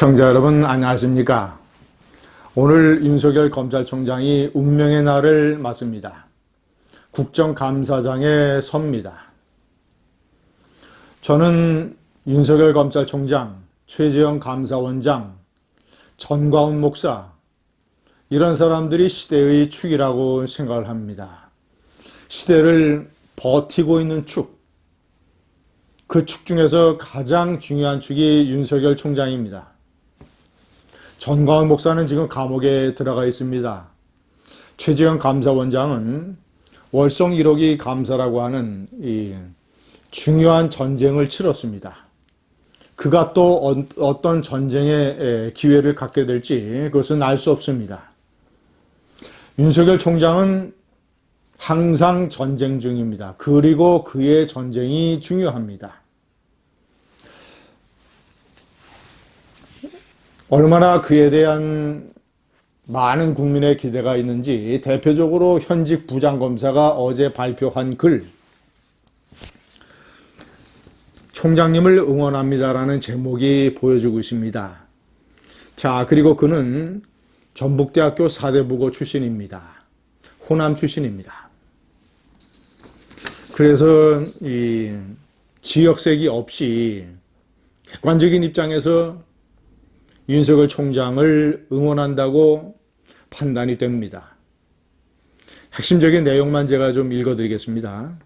시청자 여러분 안녕하십니까? 오늘 윤석열 검찰총장이 운명의 날을 맞습니다. 국정감사장에 섭니다. 저는 윤석열 검찰총장, 최재형 감사원장, 전광훈 목사 이런 사람들이 시대의 축이라고 생각을 합니다. 시대를 버티고 있는 축, 그 축 중에서 가장 중요한 축이 윤석열 총장입니다. 전광훈 목사는 지금 감옥에 들어가 있습니다. 최재형 감사원장은 월성 1호기 감사라고 하는 이 중요한 전쟁을 치렀습니다. 그가 또 어떤 전쟁의 기회를 갖게 될지 그것은 알 수 없습니다. 윤석열 총장은 항상 전쟁 중입니다. 그리고 그의 전쟁이 중요합니다. 얼마나 그에 대한 많은 국민의 기대가 있는지 대표적으로 현직 부장검사가 어제 발표한 글 총장님을 응원합니다라는 제목이 보여주고 있습니다. 자, 그리고 그는 전북대학교 사대부고 출신입니다. 호남 출신입니다. 그래서 이 지역색이 없이 객관적인 입장에서 윤석열 총장을 응원한다고 판단이 됩니다. 핵심적인 내용만 제가 좀 읽어드리겠습니다.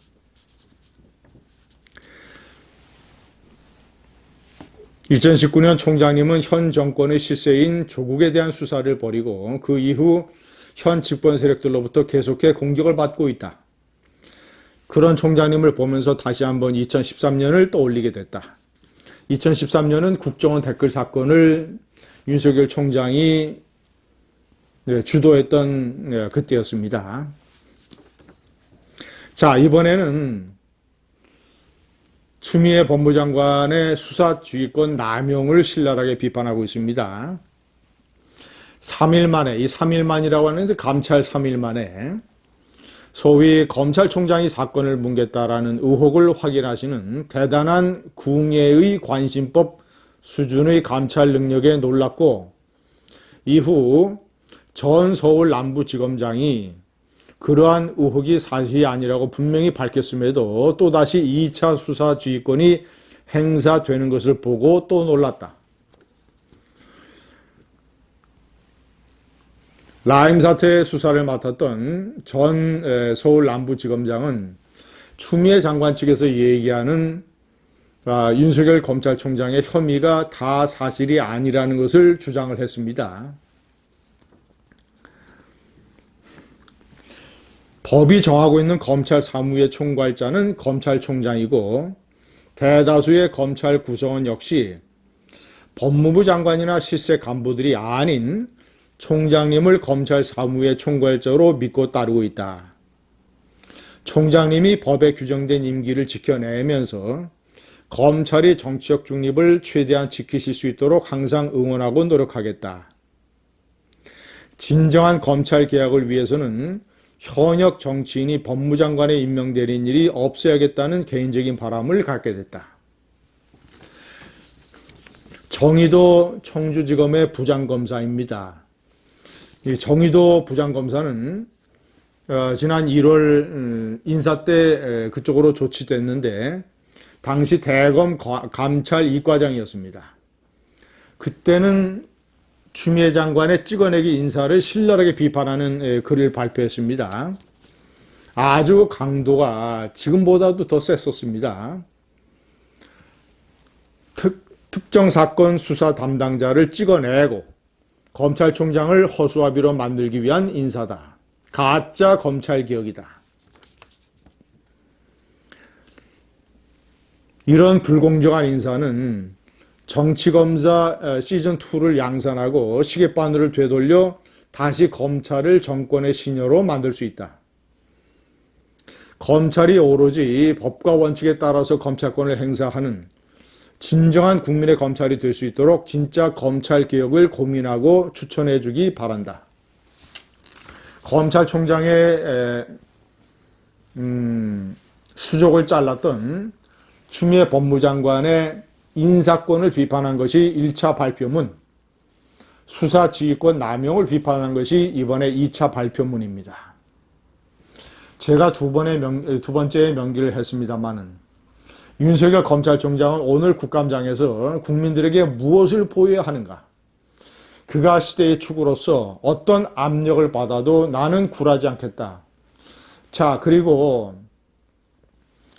(2019년) 총장님은 현 정권의 시세인 조국에 대한 수사를 벌이고 그 이후 현 집권 세력들로부터 계속해 공격을 받고 있다. 그런 총장님을 보면서 다시 한번 2013년을 떠올리게 됐다. 2013년은 국정원 댓글 사건을 윤석열 총장이 네, 주도했던 네, 그때였습니다. 자, 이번에는 추미애 법무장관의 수사주의권 남용을 신랄하게 비판하고 있습니다. 3일 만에, 이 3일 만이라고 하는데 감찰 3일 만에 소위 검찰총장이 사건을 뭉갰다라는 의혹을 확인하시는 대단한 궁예의 관심법 수준의 감찰 능력에 놀랐고 이후 전 서울 남부지검장이 그러한 의혹이 사실이 아니라고 분명히 밝혔음에도 또다시 2차 수사 지휘권이 행사되는 것을 보고 또 놀랐다. 라임 사태 수사를 맡았던 전 서울 남부지검장은 추미애 장관 측에서 얘기하는 아, 윤석열 검찰총장의 혐의가 다 사실이 아니라는 것을 주장을 했습니다. 법이 정하고 있는 검찰 사무의 총괄자는 검찰총장이고 대다수의 검찰 구성원 역시 법무부 장관이나 실세 간부들이 아닌 총장님을 검찰 사무의 총괄자로 믿고 따르고 있다. 총장님이 법에 규정된 임기를 지켜내면서 검찰이 정치적 중립을 최대한 지키실 수 있도록 항상 응원하고 노력하겠다. 진정한 검찰 개혁을 위해서는 현역 정치인이 법무장관에 임명되는 일이 없어야겠다는 개인적인 바람을 갖게 됐다. 정의도 청주지검의 부장검사입니다. 이 정의도 부장검사는 어, 지난 1월 음, 인사 때 그쪽으로 조치됐는데 당시 대검 감찰 이과장이었습니다. 그때는 추미애 장관의 찍어내기 인사를 신랄하게 비판하는 글을 발표했습니다. 아주 강도가 지금보다도 더 셌었습니다. 특, 특정 사건 수사 담당자를 찍어내고 검찰총장을 허수아비로 만들기 위한 인사다. 가짜 검찰 개혁이다. 이런 불공정한 인사는 정치검사 시즌2를 양산하고 시계바늘을 되돌려 다시 검찰을 정권의 신여로 만들 수 있다. 검찰이 오로지 법과 원칙에 따라서 검찰권을 행사하는 진정한 국민의 검찰이 될 수 있도록 진짜 검찰 개혁을 고민하고 추천해 주기 바란다. 검찰총장의 음, 수족을 잘랐던 추미애 법무장관의 인사권을 비판한 것이 1차 발표문, 수사 지휘권 남용을 비판한 것이 이번에 2차 발표문입니다. 제가 두 번의 명, 두 번째 명기를 했습니다마는 윤석열 검찰총장은 오늘 국감장에서 국민들에게 무엇을 보여야 하는가? 그가 시대의 축으로서 어떤 압력을 받아도 나는 굴하지 않겠다. 자, 그리고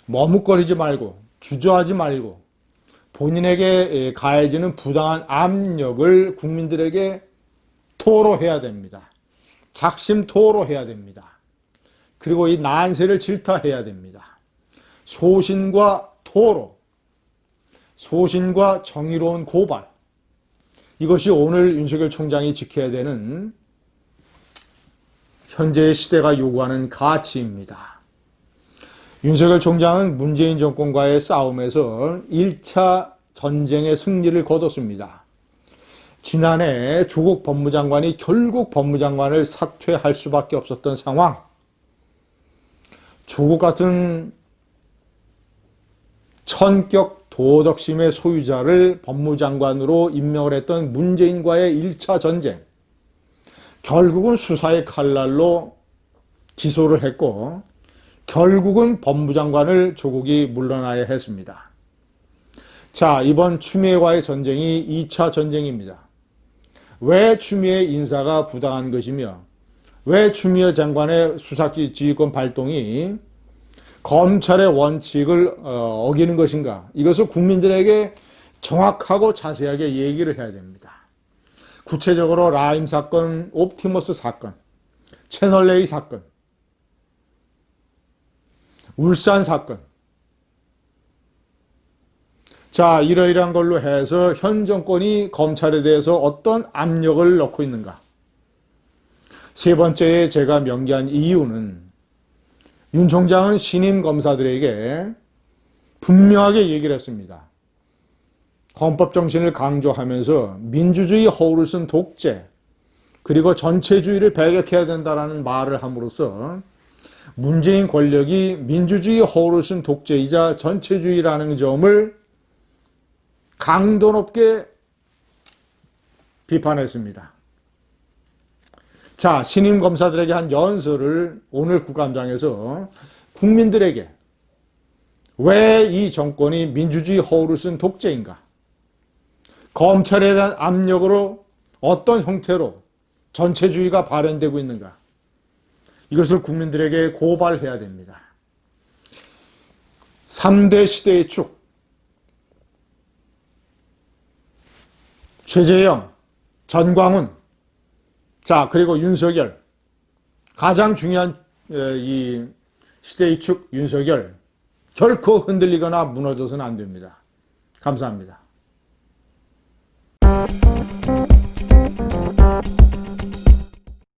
머뭇거리지 말고 주저하지 말고 본인에게 가해지는 부당한 압력을 국민들에게 토로해야 됩니다. 작심 토로해야 됩니다. 그리고 이 난세를 질타해야 됩니다. 소신과 토로, 소신과 정의로운 고발. 이것이 오늘 윤석열 총장이 지켜야 되는 현재의 시대가 요구하는 가치입니다. 윤석열 총장은 문재인 정권과의 싸움에서 1차 전쟁의 승리를 거뒀습니다. 지난해 조국 법무장관이 결국 법무장관을 사퇴할 수밖에 없었던 상황. 조국 같은 천격 도덕심의 소유자를 법무장관으로 임명을 했던 문재인과의 1차 전쟁. 결국은 수사의 칼날로 기소를 했고, 결국은 법무장관을 조국이 물러나야 했습니다. 자, 이번 추미애와의 전쟁이 2차 전쟁입니다. 왜 추미애 인사가 부당한 것이며, 왜 추미애 장관의 수사지휘권 발동이 검찰의 원칙을 어, 어기는 것인가? 이것을 국민들에게 정확하고 자세하게 얘기를 해야 됩니다. 구체적으로 라임 사건, 옵티머스 사건, 채널레이 사건, 울산 사건. 자, 이러이러한 걸로 해서 현 정권이 검찰에 대해서 어떤 압력을 넣고 있는가? 세 번째에 제가 명기한 이유는 윤 총장은 신임 검사들에게 분명하게 얘기를 했습니다. 헌법 정신을 강조하면서 민주주의 허울을 쓴 독재 그리고 전체주의를 배격해야 된다라는 말을 함으로써 문재인 권력이 민주주의 허울을 쓴 독재이자 전체주의라는 점을 강도 높게 비판했습니다. 자, 신임 검사들에게 한 연설을 오늘 국감장에서 국민들에게 왜 이 정권이 민주주의 허울을 쓴 독재인가? 검찰에 대한 압력으로 어떤 형태로 전체주의가 발현되고 있는가? 이것을 국민들에게 고발해야 됩니다. 3대 시대의 축. 최재형, 전광훈, 자, 그리고 윤석열. 가장 중요한 이 시대의 축 윤석열. 결코 흔들리거나 무너져서는 안 됩니다. 감사합니다.